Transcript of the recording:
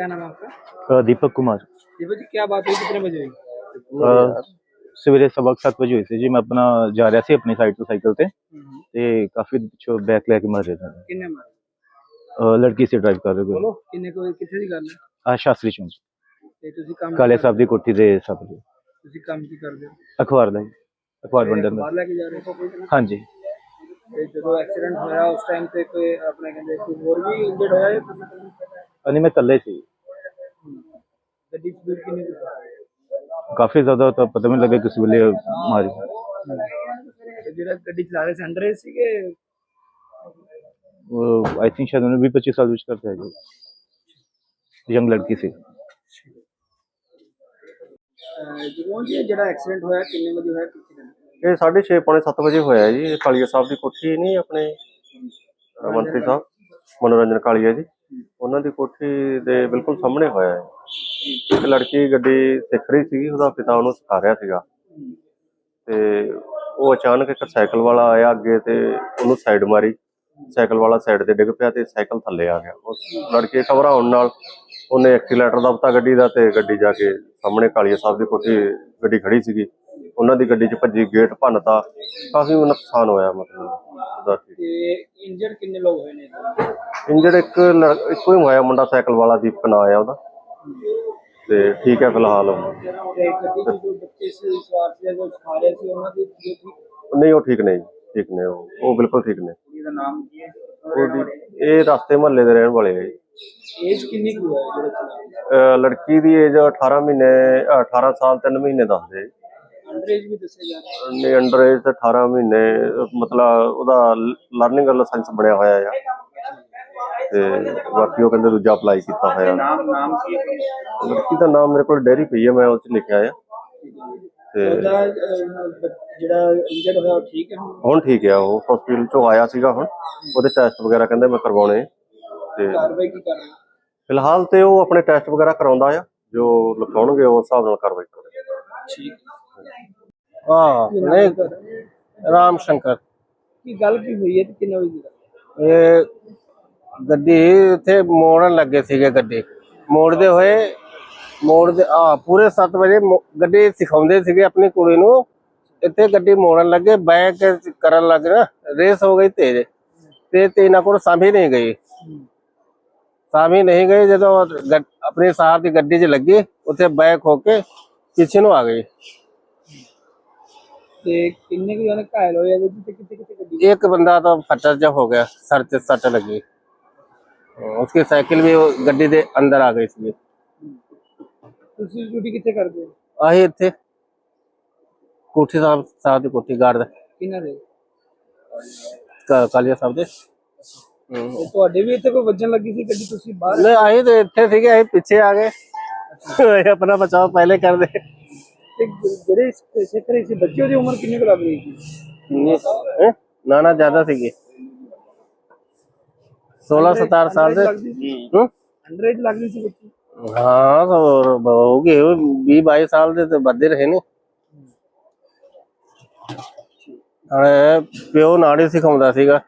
क्या नाम है आपका अ, दीपक कुमार दीपक जी क्या बात हुई कितने बजे हुई ਅ, ਸਵੇਰੇ ਸਵਾ ਕੁ ਸੱਤ ਵਜੇ ਹੋਈ ਸੀ ਜੀ ਮੈਂ ਆਪਣਾ ਜਾ ਰਿਹਾ ਸੀ ਆਪਣੀ ਸਾਈਡ ਤੋਂ ਸਾਈਕਲ ਤੇ ਤੇ ਕਾਫੀ ਪਿੱਛੋਂ ਬੈਕ ਲੈ ਕੇ ਮਾਰ ਰਿਹਾ ਸੀ ਕਿੰਨੇ ਮਾਰੇ ਅ, ਲੜਕੀ ਸੀ ਡਰਾਈਵ ਕਰ ਰਹੀ ਕੋਈ ਕਿੰਨੇ ਕੋਈ ਕਿੱਥੇ ਦੀ ਗੱਲ ਹੈ ਆ ਸ਼ਾਸਤਰੀ ਚੌਂਕ ਤੇ ਤੁਸੀਂ ਕੰਮ ਕਾਲੇ ਸਾਹਿਬ ਦੀ ਕੋਠੀ ਦੇ ਸਾਹਮਣੇ ਤੁਸੀਂ ਕੰਮ ਕੀ ਕਰਦੇ ਹੋ ਅਖਬਾਰ ਦਾ ਜੀ, ਅਖਬਾਰ ਵੰਡਣ ਦਾ ਬਾਹਰ ਲੈ ਕੇ ਜਾ ਰਹੇ ਹੋ ਕੋਈ ਹਾਂਜੀ ਤੇ ਜਦੋਂ ਐਕਸੀਡੈਂਟ ਹੋਇਆ ਉਸ ਟਾਈਮ ਤੇ ਕੋਈ ਆਪਣੇ ਕਹਿੰਦੇ ਕੋਈ ਹੋਰ ਵੀ ਇੰਜਰਡ ਹੋਇਆ ਜਾਂ ਤੁਸੀਂ ਇਕੱਲੇ ਸੀ? ਅਨੀ ਮੈਂ ਇਕੱਲੇ ਸੀ ਗੱਡੀ ਸਪੀਡ ਕਿੰਨੀ ਕੁ ਸੀ? ਕਾਫੀ ਜ਼ਿਆਦਾ ਤਾਂ ਪਤਾ ਨਹੀਂ ਲੱਗਾ ਕਿਸ ਵੇਲੇ ਮਾਰੀ। ਤੇ ਜਿਹੜਾ ਗੱਡੀ ਚਲਾ ਰਹੇ ਸੀ ਅੰਡਰ ਏਜ ਸੀਗੇ ਆਈ ਥਿੰਕ ਸ਼ਾਇਦ ਉਹਨੇ 20 25 ਸਾਲ ਵਿੱਚ ਕਰਤਾ ਹੈ ਯੰਗ ਲੜਕੀ ਸੀ। ਜਦੋਂ ਜੀ ਜਿਹੜਾ ਐਕਸੀਡੈਂਟ ਹੋਇਆ ਕਿੰਨੇ ਵਜੇ ਹੋਇਆ ਦਾ ਇਹ 6:30 ਪੌਣੇ 7 ਵਜੇ ਹੋਇਆ ਜੀ। ਇਹ ਕਾਲੀਆ ਸਾਹਿਬ ਦੀ ਕੋਠੀ ਨਹੀਂ ਆਪਣੇ ਮੰਤਰੀ ਸਾਹਿਬ। ਮਨੋਰੰਜਨ ਕਾਲੀਆ ਜੀ। ਉਹਨਾਂ ਦੀ ਕੋਠੀ ਦੇ ਬਿਲਕੁਲ ਸਾਹਮਣੇ ਹੋਇਆ ਹੈ। ਇੱਕ ਲੜਕੀ ਗੱਡੀ ਸਿੱਖ ਰਹੀ ਸੀਗੀ, ਉਹਦਾ ਪਿਤਾ ਉਹਨੂੰ ਸਿਖਾ ਰਿਹਾ ਸੀਗਾ। ਤੇ ਉਹ ਅਚਾਨਕ ਇੱਕ ਸਾਈਕਲ ਵਾਲਾ ਆਇਆ ਅੱਗੇ ਤੇ ਉਹਨੂੰ ਸਾਈਡ ਮਾਰੀ। ਸਾਈਕਲ ਵਾਲਾ ਸਾਈਡ ਤੇ ਡਿੱਗ ਪਿਆ ਤੇ ਸਾਈਕਲ ਥੱਲੇ ਆ ਗਿਆ। ਉਸ ਲੜਕੇ ਘਬਰਾਉਣ ਨਾਲ ਉਹਨੇ ਐਕਸੀਲੇਟਰ ਦਬਤਾ ਗੱਡੀ ਦਾ ਤੇ ਗੱਡੀ ਜਾ ਕੇ ਸਾਹਮਣੇ ਕਾਲੀਆ ਸਾਹਿਬ ਦੀ ਕੋਠੀ ਗੱਡੀ ਖੜੀ ਸੀਗੀ। ਉਹਨਾਂ ਦੀ ਗੱਡੀ 'ਚ ਭੱਜੀ, ਗੇਟ ਭੰਨਤਾ। ਕਾਫੀ ਨੁਕਸਾਨ ਹੋਇਆ ਮਤਲਬ। ਤੇ ਇੰਜਰਡ ਕਿੰਨੇ ਲੋਕ ਹੋਏ ਨੇ ਇੰਜਰਡ ਇੱਕ ਲੜ- ਇੱਕੋ ਹੀ ਹੋਇਆ ਮੁੰਡਾ ਸਾਈਕਲ ਵਾਲਾ ਦੀਪਕ ਨਾਂ ਉਹਦਾ। ਤੇ ਠੀਕ ਹੈ ਫਿਲਹਾਲ ਉਹ। ਤੇ ਗੱਡੀ ਚ ਜੋ ਬੱਚੇ ਸੀ ਸਵਾਰ ਸੀ ਜੋ ਸਿਖਾ ਰਹੇ ਸੀ ਉਹਨਾਂ ਦੀ ਕੀ ਨਹੀਂ? ਉਹ ਠੀਕ ਨੇ ਜੀ, ਠੀਕ ਨੇ ਉਹ। ਉਹ ਬਿਲਕੁਲ ਠੀਕ ਨੇ। ਕੁੜੀ ਦਾ ਨਾਮ ਕੀ ਹੈ? ਉਹਦੀ ਇਹ ਰਸਤੇ ਮਹੱਲੇ ਦੇ ਰਹਿਣ ਵਾਲੇ ਆ ਜੀ। ਏਜ ਕਿੰਨੀ ਕੁ ਹੈ ਜਿਹੜੇ ਚਲਾ ਰਹੇ ਅਹ ਲੜਕੀ ਦੀ ਏਜ 18 ਮਹੀਨੇ ਅਹ 18 ਸਾਲ 3 ਮਹੀਨੇ ਦੱਸਦੇ ਵੀ ਜਾ ਰਿਹਾ ਨੇ ਅੰਡਰ ਏਜ ਤੇ 18 ਮਹੀਨੇ ਮਤਲਬ ਉਹਦਾ ਲਰਨਿੰਗ ਲਾਇਸੈਂਸ ਬਣਿਆ ਹੋਇਆ ਆ। ਤੇ ਬਾਕੀ ਉਹ ਕਹਿੰਦੇ ਦੂਜਾ ਅਪਲਾਈ ਕੀਤਾ ਹੋਇਆ। ਨਾਮ ਨਾਮ ਕੀ ਹੈ? ਲੜਕੀ ਦਾ ਨਾਮ ਮੇਰੇ ਕੋਲ ਡੈਰੀ ਪਈ ਹੈ ਮੈਂ ਉਹ ਚ ਲਿਖਿਆ ਆ। ਤੇ ਉਹਦਾ ਅਹ, ਬ- ਜਿਹੜਾ ਇੰਜਰਡ ਹੋਇਆ ਉਹ ਠੀਕ ਹੈ ਹੁਣ? ਹੁਣ ਠੀਕ ਆ ਉਹ ਹਸਪੀਟਲ ਚੋਂ ਆਇਆ ਸੀਗਾ ਹੁਣ। ਉਹਦੇ ਟੈਸਟ ਵਗੈਰਾ ਕਹਿੰਦੇ ਮੈਂ ਕਰਵਾਉਣੇ ਤੇ ਕਾਰਵਾਈ ਕੀ ਕਰ ਰਹੇ ਹੋ? ਫਿਲਹਾਲ ਤੇ ਉਹ ਆਪਣੇ ਟੈਸਟ ਵਗੈਰਾ ਕਰਾਉਂਦਾ ਆ ਜੋ ਲਿਖਾਉਣਗੇ ਉਸ ਹਿਸਾਬ ਨਾਲ ਕਾਰਵਾਈ ਕਰਾਂਗੇ ਠੀਕ। ਹਾਂ ਨਹੀਂ ਰਾਮ ਸ਼ੰਕਰ। ਕੀ ਗੱਲ ਕੀ ਹੋਈ ਹੈ? ਤੇ ਕਿੰਨੇ ਵਜੇ ਦੀ ਗੱਲ ਹੈ? ਇਹ ਗੱਡੀ ਇੱਥੇ ਮੋੜਨ ਲੱਗੇ ਸੀਗੇ ਗੱਡੀ। ਮੋੜਦੇ ਹੋਏ ਮੋੜਦੇ ਆ ਪੂਰੇ 7 ਵਜੇ ਮੋ- ਗੱਡੀ ਸਿਖਾਉਂਦੇ ਸੀਗੇ ਆਪਣੀ ਕੁੜੀ ਨੂੰ। ਇੱਥੇ ਗੱਡੀ ਮੋੜਨ ਲੱਗੇ ਬੈਕ ਕਰਨ ਲੱਗੇ ਨਾ ਰੇਸ ਹੋ ਗਈ ਤੇਜ਼। ਤੇ ਤੇ ਇਹਨਾਂ ਕੋਲ ਸਾਂਭੀ ਨਹੀਂ ਗਈ। ਸਾਂਭੀ ਨਹੀਂ ਗਈ ਜਦੋਂ ਗੱਡ- ਆਪਣੀ ਸਾਰ ਦੀ ਗੱਡੀ 'ਚ ਲੱਗੀ ਉੱਥੇ ਬੈਕ ਹੋ ਕੇ ਪਿੱਛੇ ਨੂੰ ਆ ਗਈ ਤੇ ਕਿੰਨੇ ਕੁ ਜਣੇ ਘਾਇਲ ਹੋਏ ਇਹਦੇ ਵਿੱਚ ਤੇ ਕਿੱਥੇ ਕਿੱਥੇ ਗੱਡੀ एक बंदा तो फटर जब हो गया सर से सट लगी उसकी साइकिल भी वो गड्डी ਦੇ ਅੰਦਰ ਆ ਗਈ ਸੀ ਤੁਸੀਂ ਡਿਊਟੀ ਕਿੱਥੇ ਕਰਦੇ ਹੋ ਆਹੀ ਇੱਥੇ ਕੋਠੀ ਸਾਹਿਬ ਸਾਹਿਬ ਦੀ ਕੋਠੀ ਗਾਰਡ ਕਿੰਨਾ ਦੇ ਕਾਲੀਆ ਸਾਹਿਬ ਦੇ ਤੇ ਤੁਹਾਡੇ ਵੀ ਇੱਥੇ ਕੋਈ ਵੱਜਣ ਲੱਗੀ ਸੀ ਗੱਡੀ ਤੁਸੀਂ ਬਾਹਰ ਨਹੀਂ ਆਹੀ ਤੇ ਇੱਥੇ ਸੀਗੇ ਅਸੀਂ ਪਿੱਛੇ ਆ ਗਏ ਇਹ ਆਪਣਾ ਬਚਾਓ ਪਹਿਲੇ ਕਰਦੇ ਤੇ ਜਿਹੜੇ ਸਿੱਖ ਰਹੇ ਸੀ ਬੱਚੇ ਦੀ ਉਮਰ ਕਿੰਨੀ ਕੁ ਲੱਗ ਰਹੀ ਸੀ? ਨਾ ਨਾ ਜ਼ਿਆਦਾ ਸੀਗੇ। 16 17 ਸਾਲ ਦੇ। ਹੂੰ? ਅੰਡਰ ਏਜ ਲੱਗ ਰਹੀ ਸੀ ਬੱਚੀ। ਹਾਂ ਹੋ ਗਏ 20 22 ਸਾਲ ਦੇ ਤੇ ਵੱਧੇ ਰਹੇ ਨੇ। ਹਣੇ ਪਿਓ ਨਾੜੀ ਸਿਖਾਉਂਦਾ ਸੀਗਾ।